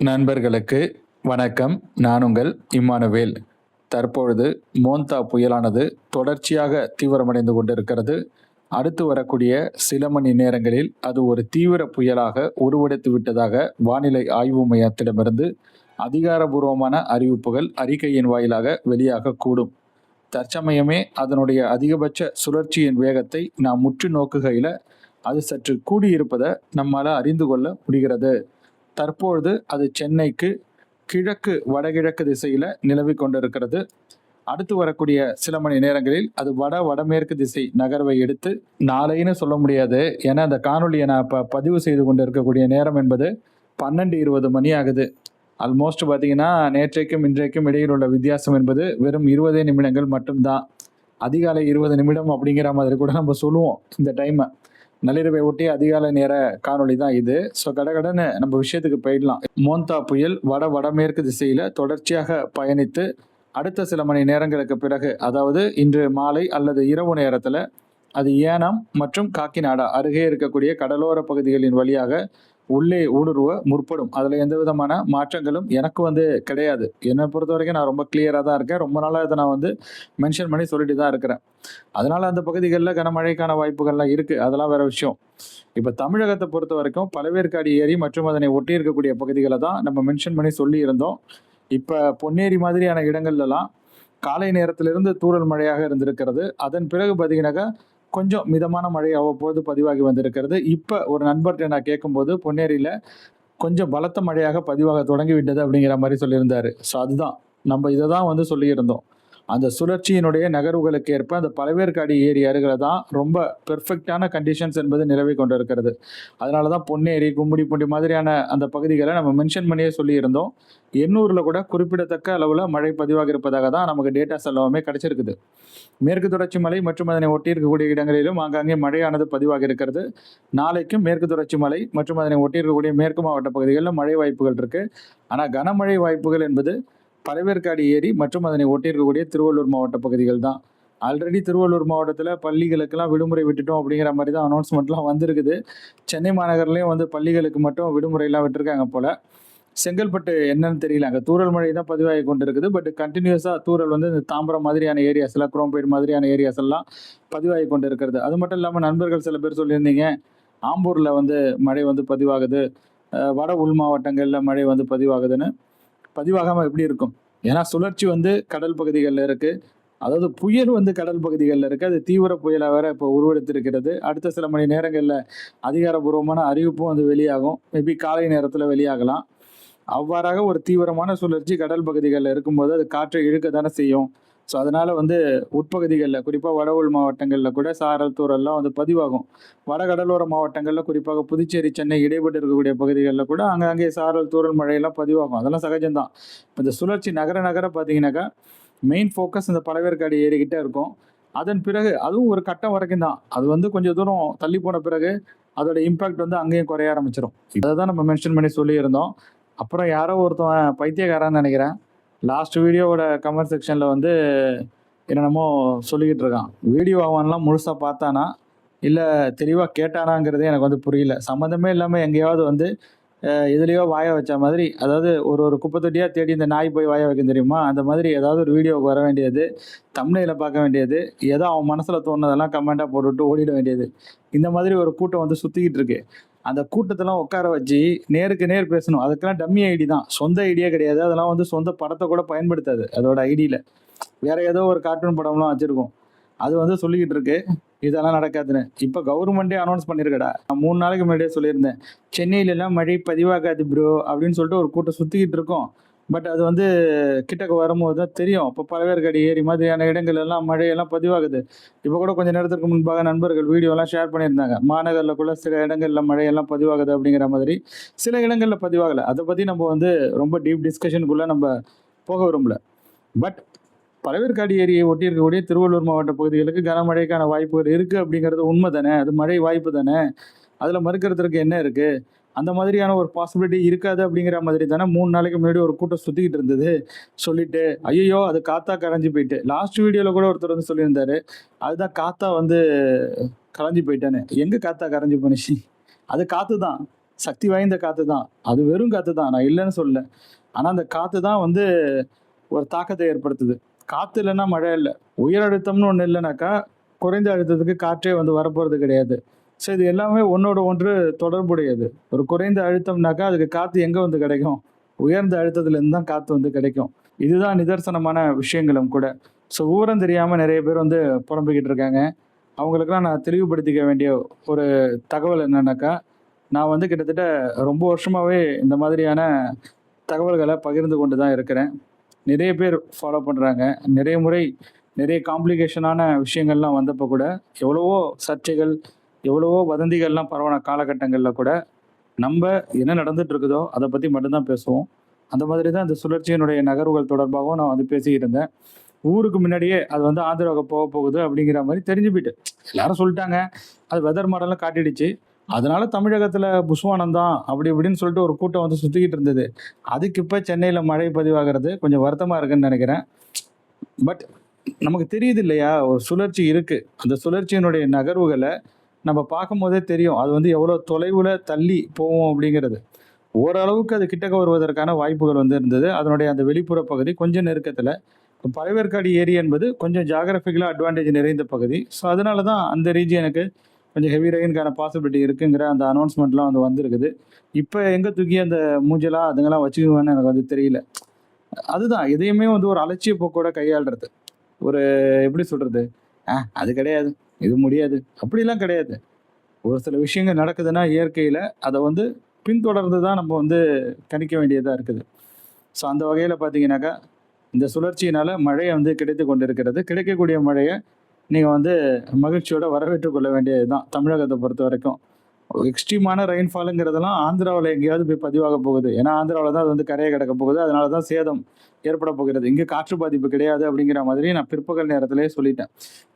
நண்பர்களுக்கு வணக்கம். நான் உங்கள் இம்மானுவேல். தற்பொழுது மோந்தா புயலானது தொடர்ச்சியாக தீவிரமடைந்து கொண்டிருக்கிறது. அடுத்து வரக்கூடிய சில மணி நேரங்களில் அது ஒரு தீவிர புயலாக உருவெடுத்து விட்டதாக வானிலை ஆய்வு மையத்திடமிருந்து அதிகாரபூர்வமான அறிவிப்புகள் அறிக்கையின் வாயிலாக வெளியாகக்கூடும் தற்சமயமே அதனுடைய அதிகபட்ச சுழற்சியின் வேகத்தை நாம் முற்று நோக்குகையில் அது சற்று கூடியிருப்பதை நம்மால் அறிந்து கொள்ள முடிகிறது. தற்பொழுது அது சென்னைக்கு கிழக்கு வடகிழக்கு திசையில் நிலவி கொண்டிருக்கிறது. அடுத்து வரக்கூடிய சில மணி நேரங்களில் அது வட வடமேற்கு திசை நகர்வை எடுத்து நாளைன்னு சொல்ல முடியாது. ஏன்னா அந்த காணொலியை நான் இப்போ பதிவு செய்து கொண்டு இருக்கக்கூடிய நேரம் என்பது பன்னெண்டு இருபது மணி ஆகுது. ஆல்மோஸ்ட் பார்த்தீங்கன்னா நேற்றைக்கும் இன்றைக்கும் இடையில் உள்ள வித்தியாசம் என்பது வெறும் இருபதே நிமிடங்கள் மட்டும்தான். அதிகாலை இருபது நிமிடம் அப்படிங்கிற மாதிரி கூட நம்ம சொல்லுவோம் இந்த டைமை நள்ளிரவை ஒட்டி அதிகாலை நேர காணொளி தான் இது. ஸோ கடகடன்னு நம்ம விஷயத்துக்கு போயிடலாம். மோந்தா புயல் வட வடமேற்கு திசையில் தொடர்ச்சியாக பயணித்து அடுத்த சில மணி நேரங்களுக்கு பிறகு அதாவது இன்று மாலை அல்லது இரவு நேரத்தில் அது ஏனாம் மற்றும் காக்கிநாடா அருகே இருக்கக்கூடிய கடலோர பகுதிகளின் வழியாக உள்ளே ஊடுருவ முற்படும். அதில் எந்த விதமான மாற்றங்களும் எனக்கு வந்து கிடையாது. என்னை பொறுத்த வரைக்கும் நான் ரொம்ப கிளியராக தான் இருக்கேன். ரொம்ப நாளாக இதை நான் வந்து மென்ஷன் பண்ணி சொல்லிட்டு தான் இருக்கிறேன். அதனால் அந்த பகுதிகளில் கனமழைக்கான வாய்ப்புகள்லாம் இருக்குது அதெல்லாம் வேற விஷயம். இப்போ தமிழகத்தை பொறுத்த வரைக்கும் பழவேற்காடு ஏரி மற்றும் அதனை ஒட்டி இருக்கக்கூடிய பகுதிகளை தான் நம்ம மென்ஷன் பண்ணி சொல்லி இருந்தோம். இப்போ பொன்னேரி மாதிரியான இடங்கள்லாம் காலை நேரத்திலிருந்து தூறல் மழையாக இருந்திருக்கிறது. அதன் பிறகு பார்த்தீங்கன்னாக்கா கொஞ்சம் மிதமான மழை அவ்வப்போது பதிவாகி வந்திருக்கிறது. இப்போ ஒரு நண்பர்கிட்ட நான் கேட்கும்போது பொன்னேரியில் கொஞ்சம் பலத்த மழையாக பதிவாக தொடங்கி விட்டது அப்படிங்கிற மாதிரி சொல்லியிருந்தாரு. ஸோ அதுதான். நம்ம இதை தான் வந்து சொல்லியிருந்தோம். அந்த சுழற்சியினுடைய நகர்வுகளுக்கு ஏற்ப அந்த பழவேற்காடி ஏரி அருகில் தான் ரொம்ப பெர்ஃபெக்டான கண்டிஷன்ஸ் என்பது நிலவி கொண்டிருக்கிறது. அதனால தான் பொன்னேரி கும்மிடிப்பூண்டி மாதிரியான அந்த பகுதிகளை நம்ம மென்ஷன் பண்ணியே சொல்லியிருந்தோம். எண்ணூரில் கூட குறிப்பிடத்தக்க அளவில் மழை பதிவாக இருப்பதாக தான் நமக்கு டேட்டாஸ் எல்லாமே கிடைச்சிருக்குது. மேற்கு தொடர்ச்சி மலை மற்றும் அதனை ஒட்டி இருக்கக்கூடிய இடங்களிலும் ஆங்காங்கே மழையானது பதிவாக இருக்கிறது. நாளைக்கும் மேற்கு தொடர்ச்சி மலை மற்றும் அதனை ஒட்டி இருக்கக்கூடிய மேற்கு மாவட்ட பகுதிகளில் மழை வாய்ப்புகள் இருக்கு. ஆனால் கனமழை வாய்ப்புகள் என்பது பறவேற்காடு ஏரி மற்றும் அதனை ஒட்டியிருக்கக்கூடிய திருவள்ளூர் மாவட்ட பகுதிகள் தான். ஆல்ரெடி திருவள்ளூர் மாவட்டத்தில் பள்ளிகளுக்கெல்லாம் விடுமுறை விட்டுட்டோம் அப்படிங்கிற மாதிரி தான் அனௌன்ஸ்மெண்ட்லாம் வந்திருக்குது. சென்னை மாநகர்லேயும் வந்து பள்ளிகளுக்கு மட்டும் விடுமுறையெல்லாம் விட்டுருக்காங்க போல். செங்கல்பட்டு என்னன்னு தெரியல. அங்கே தூரல் மழை தான் பதிவாகி கொண்டு இருக்குது பட் கண்டினியூஸாக தூரல் வந்து இந்த தாம்பரம் மாதிரியான ஏரியாஸ் எல்லாம் குரோம்பேடு மாதிரியான ஏரியாஸ் எல்லாம் பதிவாகி கொண்டு இருக்கிறது அது மட்டும் இல்லாமல் நண்பர்கள் சில பேர் சொல்லியிருந்தீங்க ஆம்பூரில் வந்து மழை வந்து பதிவாகுது. வட உள் மாவட்டங்களில் மழை வந்து பதிவாகுதுன்னு. பதிவாகாமல் எப்படி இருக்கும்? ஏன்னா சுழற்சி வந்து கடல் பகுதிகளில் இருக்குது அதாவது புயல் வந்து கடல் பகுதிகளில் இருக்குது அது தீவிர புயலாக வேற இப்போ உருவெடுத்திருக்கிறது. அடுத்த சில மணி நேரங்களில் அதிகாரபூர்வமான அறிவிப்பும் வந்து வெளியாகும். மேபி காலை நேரத்தில் வெளியாகலாம். அவ்வாறாக ஒரு தீவிரமான சுழற்சி கடல் பகுதிகளில் இருக்கும்போது அது காற்றை இழுக்க தானே செய்யும். ஸோ அதனால் வந்து உட்பகுதிகளில் குறிப்பாக வட உள் மாவட்டங்களில் கூட சாரல் தூரெல்லாம் வந்து பதிவாகும். வட கடலோர மாவட்டங்களில் குறிப்பாக புதுச்சேரி சென்னை இடைப்பட்டு இருக்கக்கூடிய பகுதிகளில் கூட அங்கங்கே சாரல் தூரல் மழையெல்லாம் பதிவாகும். அதெல்லாம் சகஜம்தான். இப்போ இந்த சுழற்சி நகர நகர பார்த்தீங்கன்னாக்கா மெயின் ஃபோக்கஸ் இந்த பழவேற்காடு ஏறிக்கிட்டே இருக்கும். அதன் பிறகு அதுவும் ஒரு கட்டம் வரைக்கும் தான் அது வந்து கொஞ்சம் தூரம் தள்ளி போன பிறகு அதோட இம்பாக்ட் வந்து அங்கேயும் குறைய ஆரம்பிச்சிடும் அதை தான் நம்ம மென்ஷன் பண்ணி சொல்லியிருந்தோம். அப்புறம் யாரோ ஒருத்தன் பைத்தியக்காரன்னு நினைக்கிறேன். லாஸ்ட் வீடியோவோட கமெண்ட் செக்ஷனில் வந்து என்னென்னமோ சொல்லிக்கிட்டு இருக்கான். வீடியோ அவன்லாம் முழுசாக பார்த்தானா? இல்லை தெளிவாக கேட்டானாங்கிறதே எனக்கு வந்து புரியல. சம்மந்தமே இல்லாமல் எங்கேயாவது வந்து எதுலேயோ வாய வச்ச மாதிரி அதாவது ஒரு ஒரு குப்பை தொட்டியாக தேடி இந்த நாய் போய் வாய வைக்க தெரியுமா? அந்த மாதிரி ஏதாவது ஒரு வீடியோவுக்கு வர வேண்டியது தமிழையில் பார்க்க வேண்டியது ஏதோ அவன் மனசில் தோணுனதெல்லாம் கமெண்ட்டாக போட்டுவிட்டு ஓடிட வேண்டியது. இந்த மாதிரி ஒரு கூட்டம் வந்து சுற்றிக்கிட்டு இருக்கு. அந்த கூட்டத்தெல்லாம் உட்கார வச்சு நேருக்கு நேர் பேசணும். அதுக்கெல்லாம் டம்மி ஐடி தான். சொந்த ஐடியா கிடையாது. அதெல்லாம் வந்து சொந்த படத்தை கூட பயன்படுத்தாது. அதோட ஐடியில். வேற ஏதோ ஒரு கார்ட்டூன் படம்லாம் வச்சிருக்கோம். அது வந்து சொல்லிக்கிட்டு இருக்கு. இதெல்லாம் நடக்காதுன்னு. இப்போ கவர்மெண்ட்டே அனௌன்ஸ் பண்ணியிருக்கடா நான் மூணு நாளைக்கு முன்னாடியே சொல்லியிருந்தேன். சென்னையில எல்லாம் மழை பதிவாகாது ப்ரோ அப்படின்னு சொல்லிட்டு ஒரு கூட்டம் சுற்றிக்கிட்டு இருக்கோம். பட் அது வந்து கிட்டக்கு வரும்போது தான் தெரியும். இப்போ பழவேற்காடு ஏரி மாதிரியான இடங்கள் எல்லாம் மழையெல்லாம் பதிவாகுது. இப்போ கூட கொஞ்ச நேரத்துக்கு முன்பாக நண்பர்கள் வீடியோலாம் ஷேர் பண்ணியிருந்தாங்க. மாநகரில் கூட சில இடங்களில் மழையெல்லாம் பதிவாகுது அப்படிங்கிற மாதிரி. சில இடங்களில் பதிவாகலை. அதை பற்றி நம்ம வந்து ரொம்ப டீப் டிஸ்கஷனுக்குள்ளே நம்ம போக விரும்பல. பட் பழவேற்காடு ஏரியை ஒட்டி இருக்கக்கூடிய திருவள்ளூர் மாவட்ட பகுதிகளுக்கு கனமழைக்கான வாய்ப்புகள் இருக்குது அப்படிங்கிறது உண்மை தானே? அது மழை வாய்ப்பு தானே? அதில் மறுக்கிறதுக்கு என்ன இருக்குது அந்த மாதிரியான ஒரு பாசிபிலிட்டி இருக்காது அப்படிங்கிற மாதிரி தானே மூணு நாளைக்கு முன்னாடி ஒரு கூட்டம் சுற்றிக்கிட்டு இருந்தது. சொல்லிட்டு ஐயோ அது காத்தா கரைஞ்சி போயிட்டு. லாஸ்ட் வீடியோவில் கூட ஒருத்தர் வந்து சொல்லியிருந்தாரு அதுதான் காத்தா வந்து கரைஞ்சி போயிட்டானே. எங்கே காத்தா கரைஞ்சி போனுச்சு அது காற்று தான். சக்தி வாய்ந்த காற்று தான். அது வெறும் காற்று தான். நான் இல்லைன்னு சொல்லல. ஆனால் அந்த காற்று தான் வந்து ஒரு தாக்கத்தை ஏற்படுத்துது. காற்று இல்லைன்னா மழை இல்லை. உயர் அழுத்தம்னு ஒன்று இல்லைனாக்கா குறைந்த அழுத்தத்துக்கு காற்றே வந்து வரப்போகிறது கிடையாது. ஸோ இது எல்லாமே ஒன்றோட ஒன்று தொடர்புடையது. ஒரு குறைந்த அழுத்தம்னாக்கா அதுக்கு காற்று எங்கே வந்து கிடைக்கும்? உயர்ந்த அழுத்தத்துலேருந்து தான் காற்று வந்து கிடைக்கும். இதுதான் நிதர்சனமான விஷயங்களும் கூட. ஸோ ஊரம் தெரியாமல் நிறைய பேர் வந்து புலம்பிக்கிட்டு இருக்காங்க. அவங்களுக்குலாம் நான் தெளிவுபடுத்திக்க வேண்டிய ஒரு தகவல் என்னன்னாக்கா நான் வந்து கிட்டத்தட்ட ரொம்ப வருஷமாகவே இந்த மாதிரியான தகவல்களை பகிர்ந்து கொண்டு தான் இருக்கிறேன். நிறைய பேர் ஃபாலோ பண்ணுறாங்க நிறைய முறை நிறைய காம்ப்ளிகேஷனான விஷயங்கள்லாம் வந்தப்போ கூட எவ்வளவோ சர்ச்சைகள் எவ்வளவோ வதந்திகள்லாம் பரவான காலகட்டங்களில் கூட நம்ம என்ன நடந்துட்டு இருக்குதோ அதை பற்றி மட்டும்தான் பேசுவோம். அந்த மாதிரி தான் இந்த சுழற்சியினுடைய நகர்வுகள் தொடர்பாகவும் நான் வந்து பேசிக்கிட்டிருந்தேன் ஊருக்கு முன்னாடியே அது வந்து ஆந்திராவுக்கு போக போகுது அப்படிங்கிற மாதிரி தெரிஞ்சு போயிட்டு. எல்லாரும் சொல்லிட்டாங்க. அது வெதர் மாடல்லாம் காட்டிடுச்சு. அதனால தமிழகத்தில் புஷ்வானம் தான் அப்படி இப்படின்னு சொல்லிட்டு ஒரு கூட்டம் வந்து சுற்றிக்கிட்டு இருந்தது. அதுக்கு இப்போ சென்னையில் மழை பதிவாகிறது கொஞ்சம் வருத்தமாக இருக்குன்னு நினைக்கிறேன். பட் நமக்கு தெரியுது இல்லையா? ஒரு சுழற்சி இருக்குது அந்த சுழற்சியினுடைய நகர்வுகளை நம்ம பார்க்கும்போதே தெரியும். அது வந்து எவ்வளோ தொலைவில் தள்ளி போகும் அப்படிங்கிறது. ஓரளவுக்கு அது கிட்டக்க வருவதற்கான வாய்ப்புகள் வந்து இருந்தது. அதனுடைய அந்த வெளிப்புற பகுதி கொஞ்சம் நெருக்கத்தில் பழவேற்காடு ஏரி என்பது கொஞ்சம் ஜாகிரபிக்கலாக அட்வான்டேஜ் நிறைந்த பகுதி. ஸோ அதனால தான் அந்த ரீஜியனுக்கு கொஞ்சம் ஹெவி ரெயின்கான பாசிபிலிட்டி இருக்குங்கிற அந்த அனௌன்ஸ்மெண்ட்லாம் வந்து வந்திருக்குது. இப்போ எங்கே தூக்கி அந்த மூஞ்சலாக அதுங்கெல்லாம் வச்சுக்குவேன்னு எனக்கு வந்து தெரியல. அதுதான் எதையுமே வந்து ஒரு அலட்சிய போக்கோட கையாளுறது. ஒரு எப்படி சொல்கிறது ஆ அது கிடையாது. இது முடியாது. அப்படிலாம் கிடையாது. ஒரு சில விஷயங்கள் நடக்குதுன்னா இயற்கையில் அதை வந்து பின்தொடர்ந்து தான் நம்ம வந்து கணிக்க வேண்டியதாக இருக்குது. ஸோ அந்த வகையில் பார்த்தீங்கன்னாக்கா இந்த சுழற்சியினால் மழையை வந்து கிடைத்து கொண்டிருக்கிறது. கிடைக்கக்கூடிய மழையை நீங்கள் வந்து மகிழ்ச்சியோடு வரவேற்றுக் கொள்ள வேண்டியது தான் தமிழகத்தை பொறுத்த வரைக்கும் எக்ஸ்ட்ரீமான ரெயின்ஃபாலுங்கிறதெல்லாம் ஆந்திராவில் எங்கேயாவது போய் பதிவாக போகுது. ஏன்னா ஆந்திராவில் தான் அது வந்து கரையை கிடக்க போகுது. அதனால தான் சேதம் ஏற்பட போகிறது. இங்கே காற்று பாதிப்பு கிடையாது அப்படிங்கிற மாதிரி நான் பிற்பகல் நேரத்திலே சொல்லிட்டேன்.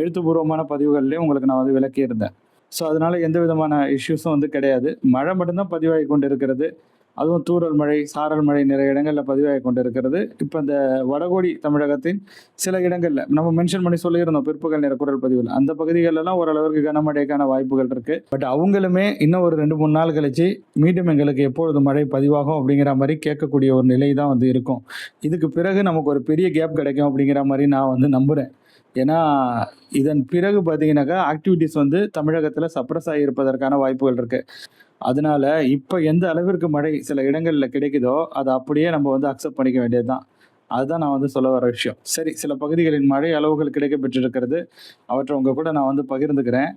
எழுத்துப்பூர்வமான பதிவுகள்லேயே உங்களுக்கு நான் வந்து விளக்கியிருந்தேன். ஸோ அதனால எந்த விதமான இஷ்யூஸும் வந்து கிடையாது. மழை மட்டும்தான் பதிவாகி கொண்டு இருக்கிறது அதுவும் தூரல் மழை சாரல் மழை நிறைய இடங்களில் பதிவாகி கொண்டு இருக்கிறது இப்போ இந்த வடகோடி தமிழகத்தின் சில இடங்களில் நம்ம மென்ஷன் பண்ணி சொல்லியிருந்தோம் பிற்பகல் நேர குரல் பதிவில். அந்த பகுதிகளெல்லாம் ஓரளவுக்கு கனமழைக்கான வாய்ப்புகள் இருக்கு. பட் அவங்களுமே இன்னும் ஒரு ரெண்டு மூணு நாள் கழிச்சு மீண்டும் எங்களுக்கு எப்பொழுது மழை பதிவாகும் அப்படிங்கிற மாதிரி கேட்கக்கூடிய ஒரு நிலை தான் வந்து இருக்கும். இதுக்கு பிறகு நமக்கு ஒரு பெரிய கேப் கிடைக்கும் அப்படிங்கிற மாதிரி நான் வந்து நம்புகிறேன் ஏன்னா இதன் பிறகு பார்த்தீங்கன்னாக்கா ஆக்டிவிட்டிஸ் வந்து தமிழகத்தில் சப்ரஸ் ஆகியிருப்பதற்கான வாய்ப்புகள் இருக்குது அதனால இப்போ எந்த அளவிற்கு மழை சில இடங்களில் கிடைக்குதோ அதை அப்படியே நம்ம வந்து அக்செப்ட் பண்ணிக்க வேண்டியது தான் அதுதான் நான் வந்து சொல்ல வர விஷயம். சரி சில பகுதிகளின் மழை அளவுகள் கிடைக்க பெற்றிருக்கிறது அவற்றை உங்கள் கூட நான் வந்து பகிர்ந்துக்கிறேன்.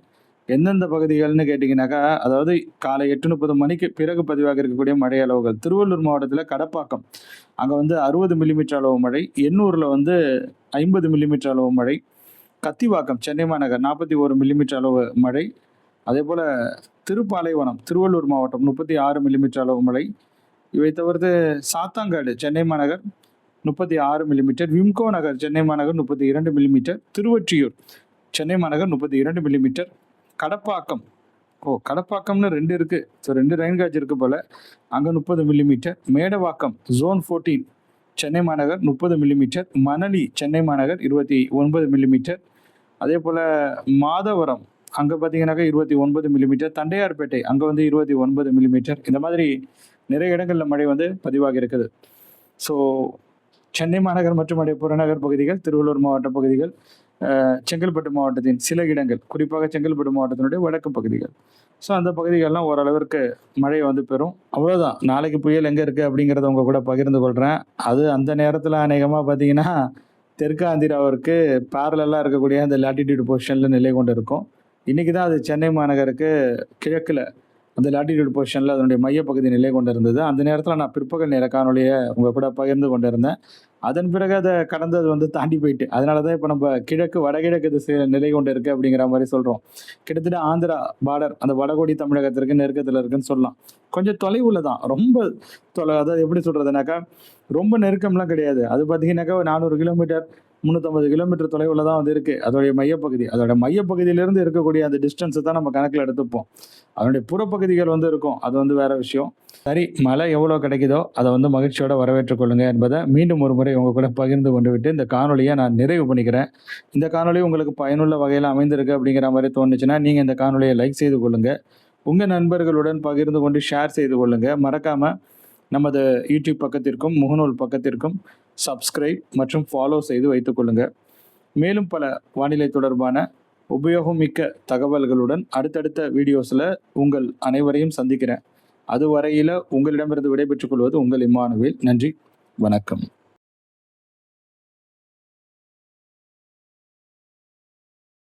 எந்தெந்த பகுதிகள்னு கேட்டிங்கனாக்கா அதாவது காலை எட்டு முப்பது மணிக்கு பிறகு பதிவாக இருக்கக்கூடிய மழை அளவுகள். திருவள்ளூர் மாவட்டத்தில் கடப்பாக்கம். அங்கே வந்து அறுபது மில்லிமீட்டர் அளவு மழை எண்ணூரில் வந்து ஐம்பது மில்லிமீட்டர் அளவு மழை கத்திவாக்கம் சென்னை மாநகர் நாற்பத்தி ஒரு மில்லிமீட்டர் அளவு மழை அதே போல் திருப்பாலைவனம் திருவள்ளூர் மாவட்டம் முப்பத்தி ஆறு மில்லிமீட்டர் அளவு மழை இவை தவிர்த்து சாத்தாங்காடு சென்னை மாநகர் முப்பத்தி ஆறு மில்லிமீட்டர் விம்கோ நகர் சென்னை மாநகர் முப்பத்தி இரண்டு மில்லிமீட்டர் திருவொற்றியூர் சென்னை மாநகர் முப்பத்தி இரண்டு மில்லிமீட்டர் கடப்பாக்கம். ஓ கடப்பாக்கம்னு ரெண்டு இருக்குது ஸோ ரெண்டு ரெயின் காட்சி இருக்குது போல். அங்கே முப்பது millimetre Medavakkam zone fourteen Chennai மாநகர் முப்பது மில்லிமீட்டர் மணலி சென்னை மாநகர் இருபத்தி ஒன்பது மில்லிமீட்டர் அதே போல் மாதவரம் அங்கே பார்த்தீங்கன்னாக்கா இருபத்தி ஒன்பது மில்லிமீட்டர் தண்டையார்பேட்டை அங்கே வந்து இருபத்தி ஒன்பது மில்லிமீட்டர் இந்த மாதிரி நிறைய இடங்களில் மழை வந்து பதிவாகி இருக்குது. ஸோ சென்னை மாநகர் மற்றும் அடைய புறநகர் பகுதிகள் திருவள்ளூர் மாவட்ட பகுதிகள் செங்கல்பட்டு மாவட்டத்தின் சில இடங்கள் குறிப்பாக செங்கல்பட்டு மாவட்டத்தினுடைய வடக்கு பகுதிகள். ஸோ அந்த பகுதிகள்லாம் ஓரளவிற்கு மழை வந்து பெறும். அவ்வளோதான் நாளைக்கு புயல் எங்கே இருக்குது அப்படிங்கிறத உங்கள் கூட பகிர்ந்து கொள்கிறேன் அது அந்த நேரத்தில் அநேகமாக பார்த்தீங்கன்னா தெற்கு ஆந்திராவிற்கு பேரலாக இருக்கக்கூடிய அந்த லாட்டிடியூட் பொசிஷனில் நிலை கொண்டு இருக்கும் இன்றைக்கி தான் அது சென்னை மாநகருக்கு கிழக்கில் அந்த லாட்டிடியூட் பொசிஷனில் அதனுடைய மையப்பகுதி நிலை கொண்டு இருந்தது அந்த நேரத்தில் நான் பிற்பகல் நேர காணொலியை உங்கள் கூட பகிர்ந்து கொண்டிருந்தேன். அதன் பிறகு அதை கடந்தது வந்து தாண்டி போயிட்டு அதனால தான் இப்போ நம்ம கிழக்கு வடகிழக்கு திசை நிலை கொண்டு இருக்கு அப்படிங்கிற மாதிரி சொல்கிறோம் கிட்டத்தட்ட ஆந்திரா பார்டர் அந்த வடகோடி தமிழகத்திற்கு நெருக்கத்தில் இருக்குன்னு சொல்லலாம். கொஞ்சம் தொலைவுல தான் ரொம்ப தொலை அதாவது எப்படி சொல்கிறதுனாக்கா ரொம்ப நெருக்கம்லாம் கிடையாது. அது பார்த்தீங்கன்னாக்கா ஒரு நானூறு கிலோமீட்டர் முந்நூற்றம்பது கிலோமீட்டர் தொலைவில் தான் வந்து இருக்குது அதோடைய மையப்பகுதி. அதோட மையப்பகுதியிலேருந்து இருக்கக்கூடிய அந்த டிஸ்டன்ஸை தான் நம்ம கணக்கில் எடுத்துப்போம். அதனுடைய புறப்பகுதிகள் வந்து இருக்கும். அது வந்து வேறு விஷயம். சரி மழை எவ்வளோ கிடைக்குதோ அதை வந்து மகிழ்ச்சியோட வரவேற்றுக்கொள்ளுங்க என்பதை மீண்டும் ஒரு முறை உங்கள் கூட பகிர்ந்து கொண்டு விட்டு இந்த காணொலியை நான் நிறைவு பண்ணிக்கிறேன். இந்த காணொலி உங்களுக்கு பயனுள்ள வகையில் அமைந்திருக்கு அப்படிங்கிற மாதிரி தோணுச்சுன்னா நீங்கள் இந்த காணொலியை லைக் செய்து கொள்ளுங்கள் உங்கள் நண்பர்களுடன் பகிர்ந்து கொண்டு ஷேர் செய்து கொள்ளுங்கள் மறக்காமல் நமது யூடியூப் பக்கத்திற்கும் முகநூல் பக்கத்திற்கும் சப்ஸ்கிரைப் மற்றும் ஃபாலோ செய்து வைத்துக்கொள்ளுங்கள் மேலும் பல வானிலை தொடர்பான உபயோகமிக்க தகவல்களுடன் அடுத்தடுத்த வீடியோஸில் உங்கள் அனைவரையும் சந்திக்கிறேன். அதுவரையில் உங்களிடமிருந்து விடைபெற்றுக் கொள்வது உங்கள் இம்மானுவேல். நன்றி வணக்கம்.